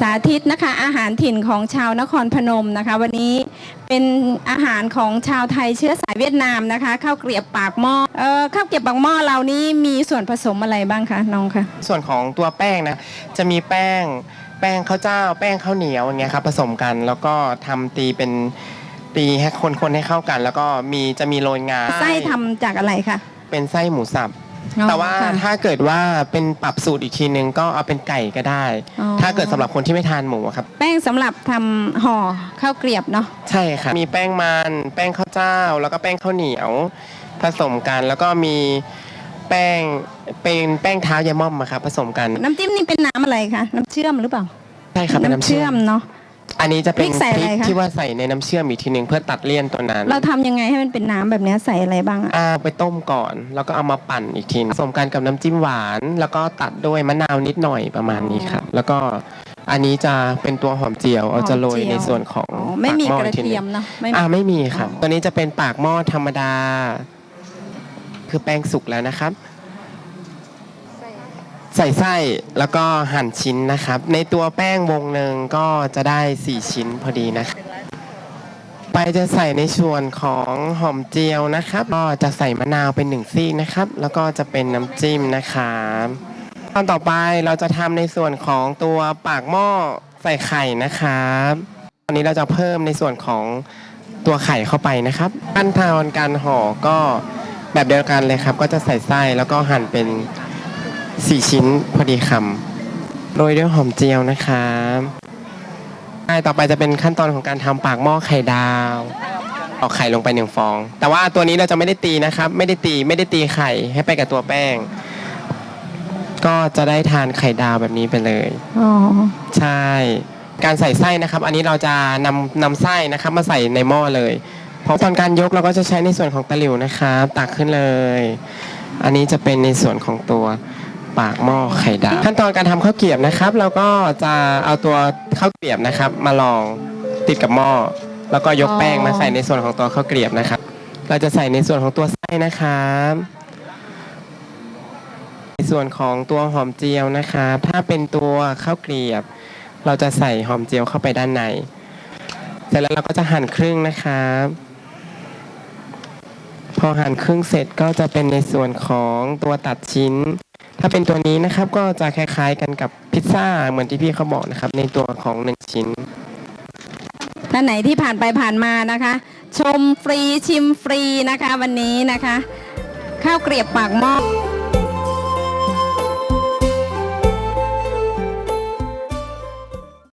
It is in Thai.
สาธิตนะคะอาหารถิ่นของชาวนครพนมนะคะ วันนี้เป็นอาหารของชาวไทยเชื้อสายเวียดนามนะคะข้าวเกรียบปากหม้อเอ่อข้าวเกรียบปากหม้อเรานี้มีส่วนผสมอะไรบ้างคะน้องคะส่วนของตัวแป้งนะจะมีแป้งแป้งข้าวเจ้า แป้งข้าวเหนียวอย่างเงี้ยครับผสมกันแล้วก็ทำตีเป็นตีให้คนๆให้เข้ากัน แล้วก็มีจะมีโรยงาไส้ทำจากอะไรคะเป็นไส้หมูสับ อ๋อแต่ว่าค่ะถ้าเกิดว่าเป็นปรับสูตรอีกทีนึงก็เอาเป็นไก่ก็ได้ อ๋อ ถ้าเกิดสำหรับคนที่ไม่ทานหมูอะครับ แป้งสำหรับทำห่อข้าวเกรียบเนาะ ใช่ครับมีแป้งมัน แป้งข้าวเจ้า แล้วก็แป้งข้าวเหนียว ผสมกัน แล้วก็มีแป้งเป็นแป้งเท้ายายม่อมอะครับผสมกัน น้ำจิ้มนี่เป็นน้ำอะไรคะ น้ำเชื่อมหรือเปล่า ใช่ครับเป็นน้ำเชื่อมเนาะ อันนี้จะเป็นพริกใส่อะไรคะ ที่ว่าใส่ในน้ำเชื่อมอีกทีหนึ่งเพื่อตัดเลี่ยนตัวนั้นเราทำยังไงให้มันเป็นน้ำแบบเนี้ยใส่อะไรบ้างอะอ่าไปต้มก่อน แล้วก็เอามาปั่นอีกทีผสมกันกับน้ำจิ้มหวาน แล้วก็ตัดด้วยมะนาวนิดหน่อยประมาณนี้ครับ แล้วก็อันนี้จะเป็นตัวหอมเจียวเอาจะโรยในส่วนของอ๋อไม่มีปากหกอระอีทีหเทีนึ่ยงมเนาะไม่มี อ่าไม่มีครับ อ๋อ ตัวนี้จะเป็นปากหม้อธรรมดา คือแป้งสุกแล้วนะครับ ใส่ไส้แล้วก็หั่นชิ้นนะครับ ในตัวแป้งวงหนึ่งก็จะได้ 4 ชิ้นพอดีนะครับไปจะใส่ในส่วนของหอมเจียวนะครับ ก็จะใส่มะนาวเป็นหนึ่งซีกนะครับ แล้วก็จะเป็นน้ำจิ้มนะครับตอนต่อไปเราจะทำในส่วนของตัวปากหม้อใส่ไข่นะครับตอนนี้เราจะเพิ่มในส่วนของตัวไข่เข้าไปนะครับขั้นตอนการห่อก็แบบเดียวกันเลยครับ ก็จะใส่ไส้แล้วก็หั่นเป็น สี่ชิ้นพอดีคำโรยด้วยหอมเจียวนะครับใช่ต่อไปจะเป็นขั้นตอนของการทำปากหม้อไข่ดาวเอาไข่ลงไปหนึ่งฟอง แต่ว่าตัวนี้เราจะไม่ได้ตีนะครับ ไม่ได้ตีไม่ได้ตีไข่ให้ไปกับตัวแป้ง ก็จะได้ทานไข่ดาวแบบนี้ไปเลยอ๋อใช่ การใส่ไส้นะครับ อันนี้เราจะนำนำไส้นะครับมาใส่ในหม้อเลยเพราะตอนการยกเราก็จะใช้ในส่วนของตะหลิวนะครับ ตักขึ้นเลย อันนี้จะเป็นในส่วนของตัว ปากหม้อไข่ดาวขั้นตอนการทำข้าวเกรียบนะครับ เราก็จะเอาตัวข้าวเกรียบนะครับ มาลองติดกับหม้อแล้วก็ยกแป้งมาใส่ในส่วนของตัวข้าวเกรียบนะครับ เราจะใส่ในส่วนของตัวไส้นะครับในส่วนของตัวหอมเจียวนะครับถ้าเป็นตัวข้าวเกรียบ เราจะใส่หอมเจียวเข้าไปด้านในเสร็จแล้วเราก็จะหั่นครึ่งนะครับพอหั่นครึ่งเสร็จก็จะเป็นในส่วนของตัวตัดชิ้น ถ้าเป็นตัวนี้นะครับก็จะคล้ายๆกันกับพิซซ่าเหมือนที่พี่เขาบอกนะครับ ในตัวของหนึ่งชิ้นท่านไหนที่ผ่านไปผ่านมานะคะ ชมฟรีชิมฟรีนะคะ วันนี้นะคะ ข้าวเกลียบปากหม้อ